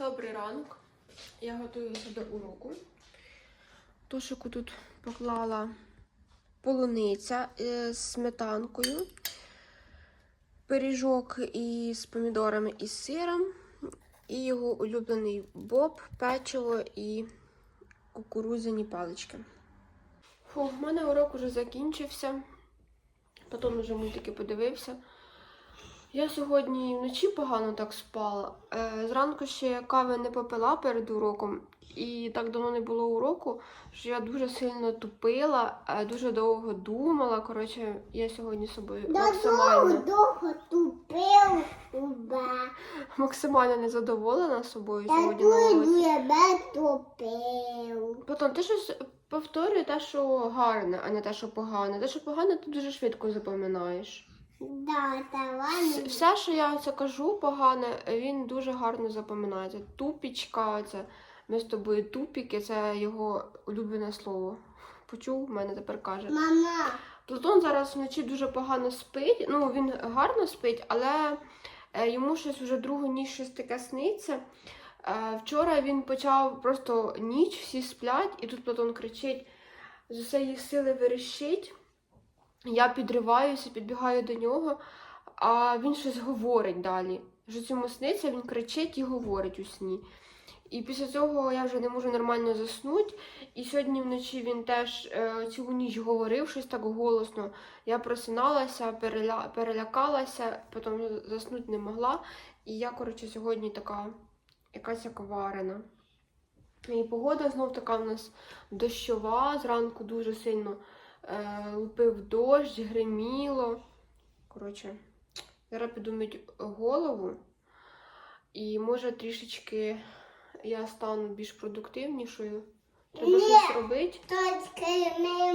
Добрий ранок. Я готуюся до уроку. Тошику тут поклала полуниця е, з сметанкою, пиріжок із помідорами і сиром, і його улюблений боб, печиво і кукурудзяні палички. Фу, в мене урок уже закінчився. Потім вже мультики подивився. Я сьогодні вночі погано так спала. Е, Зранку ще кави не попила перед уроком, і так давно не було уроку, що я дуже сильно тупила, е, дуже довго думала. Коротше, я сьогодні собою максимально, довго тупив уба. максимально незадоволена собою сьогодні на дуже тебе тупив. Потім ти щось повторюй те, що гарне, а не те, що погане. Те, що погане, ти дуже швидко запам'ятаєш. Да, давай. Все, що я це кажу погане, він дуже гарно запам'ятається. Тупічка, це ми з тобою тупіки, це його улюблене слово. Почув, в мене тепер каже. Мама, Платон зараз вночі дуже погано спить. Ну, він гарно спить, але е, йому щось вже другу ніч щось таке сниться. Е, Вчора він почав просто ніч, всі сплять, і тут Платон кричить з усієї сили верещить. Я підриваюся, підбігаю до нього, а він щось говорить далі. Що цьому сниться, він кричить і говорить у сні. І після цього я вже не можу нормально заснути. І сьогодні вночі він теж е, цілу ніч говорив щось так голосно. Я просиналася, переля... перелякалася, потім заснути не могла. І я, коротше, сьогодні така якась як варена. І погода знов така в нас дощова, зранку дуже сильно лупив дощ, гриміло. Коротше, зараз піду мить голову. І може трішечки я стану більш продуктивнішою. Треба Ні. щось робити.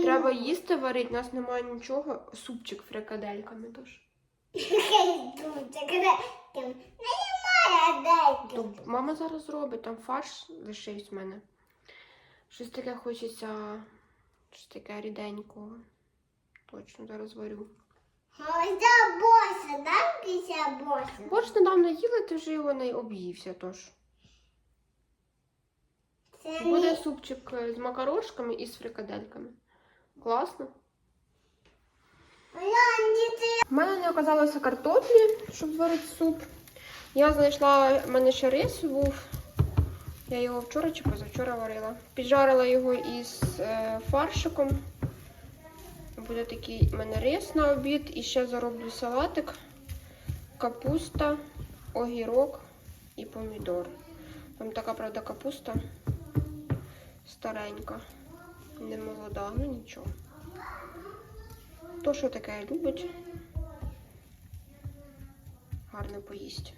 Треба їсти варити, у нас немає нічого. Супчик фрикадельками тож. То мама зараз зробить, там фарш лишився в мене. Щось таке хочеться, щось таке ріденького. Точно зараз варю. боса, да, кися боса? Борщ недавно їли, ти вже його не об'ївся, тож. Це Буде супчик з макарошками і з фрикадельками. Класно. У мене не оказалося картоплі, щоб зварити суп. Я знайшла, в мене ще рис був. Я його вчора чи позавчора варила. Піджарила його із е, фаршиком. Буде такий в мене рис на обід. І ще зароблю салатик, капуста, огірок і помідор. Там така, правда, капуста старенька, не молода, ну нічого. То, що таке любить, гарно поїсть.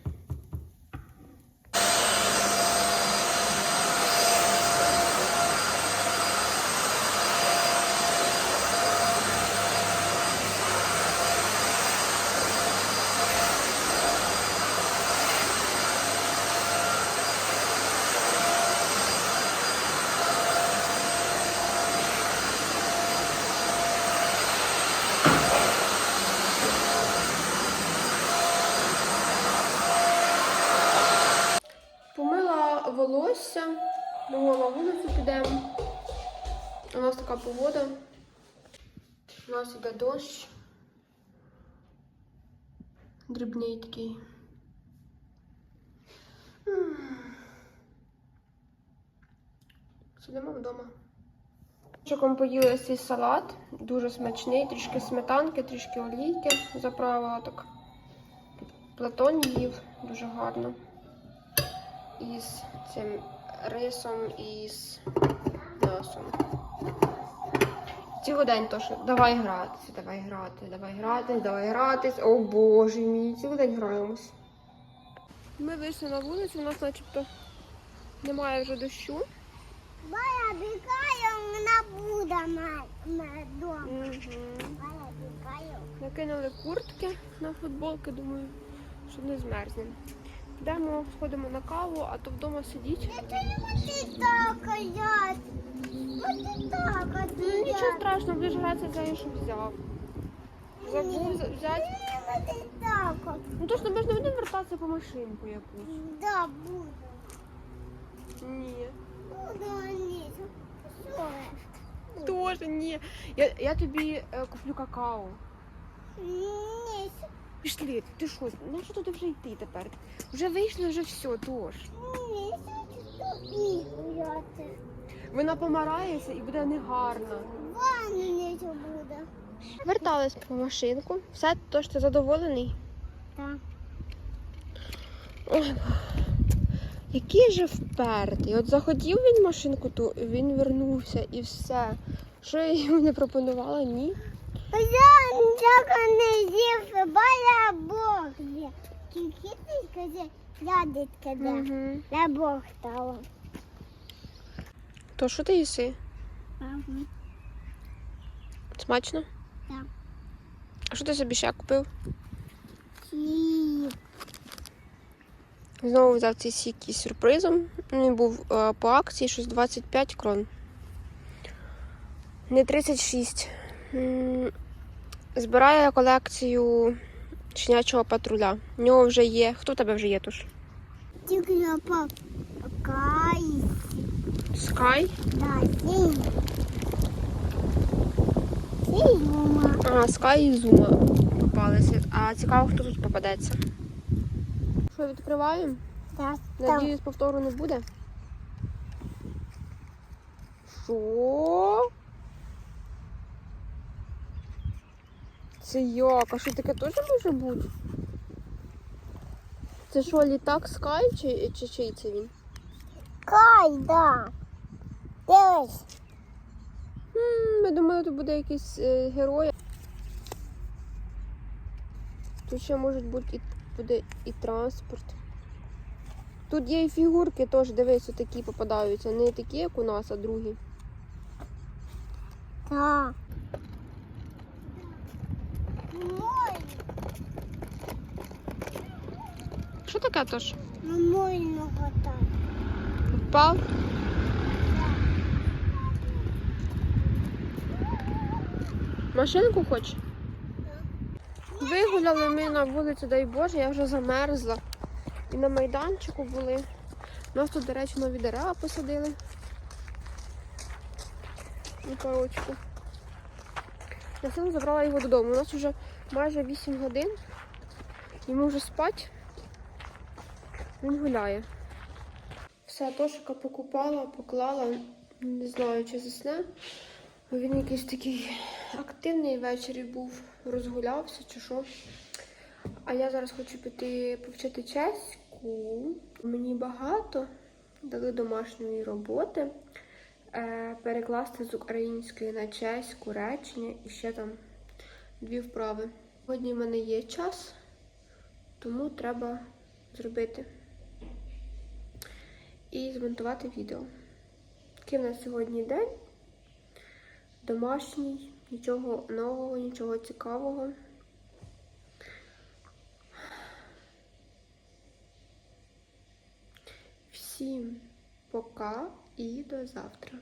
Волосся, думала, на вулицю підемо. У нас така погода. У нас іде дощ. Дрібний такий. Сидимо вдома. Чоком поїли цей салат, дуже смачний, трішки сметанки, трішки олійки заправила так. Платон їв дуже гарно із цим рисом і з м'ясом. Цілий день то, що давай гратися, давай грати, давай грати, давай гратись. О боже мій, цілий день граємось. Ми вийшли на вулицю, у нас начебто немає вже дощу. Моя бігаю, вона буде на дома. Угу. Бігаю. Накинули куртки на футболки, думаю, що не змерзнемо. Йдемо, сходимо на каву, а то вдома сидіть. Ну нічого страшного, будеш гратися за що взяв. Забув взяти. Ну точно ми ж не будемо вертатися по машинку якусь. Да, буду. Ні. Буду, ні. Тоже ні. Я, я тобі е, куплю какао. Ні. Пішли, ти що, на що туди вже йти тепер? Вже вийшли, вже все, тож. Вона помарається і буде негарна. Ванну не буде. Вертались по машинку. Все, тож ти задоволений? Так. Ой, який же впертий. От захотів він машинку, то він вернувся і все. Що я йому не пропонувала? Ні. Бая Бог є. Тільки ти скажи, ядечка, да. Угу. На Бог стала. То що ти їси? Ага. Смачно? Так. А що ти собі ще купив? Чіп. Знову взяв цей сік із сюрпризом. Він був е, по акції щось 25 крон. Не 36. М, Збирає колекцію щенячого патруля. У нього вже є. Хто в тебе вже є туш? Тільки я. Скай. Да, синь. Синь, мама. А, Скай і Зума попалися. А цікаво, хто тут попадеться. Що, відкриваємо? Так. Надіюсь, повтору не буде. Що? Це як? А що таке теж може бути? Це що, літак Скай чи, чи чий це він? Кай, да. Дивись. М, Я думаю, тут буде якийсь е, герой. Тут ще може бути і, буде і транспорт. Тут є і фігурки теж, дивись, такі попадаються. Не такі, як у нас, а другі. Так. Що таке тож? Нормально так. Впав? Машинку хочеш? Вигуляли ми на вулицю, дай Боже, я вже замерзла. І на майданчику були. У нас тут, до речі, нові дерева посадили. І корочку. Я сину забрала його додому. У нас вже майже 8 годин. Йому вже спать. Він гуляє. Все, Тошика покупала, поклала. Не знаю, чи засне. Він якийсь такий активний ввечері був, розгулявся чи що. А я зараз хочу піти повчити чеську. Мені багато дали домашньої роботи. Е, перекласти з української на чеську речення і ще там дві вправи. Сьогодні в мене є час, тому треба зробити і змонтувати відео. Який в нас сьогодні день? Домашній, нічого нового, нічого цікавого. Всім пока і до завтра.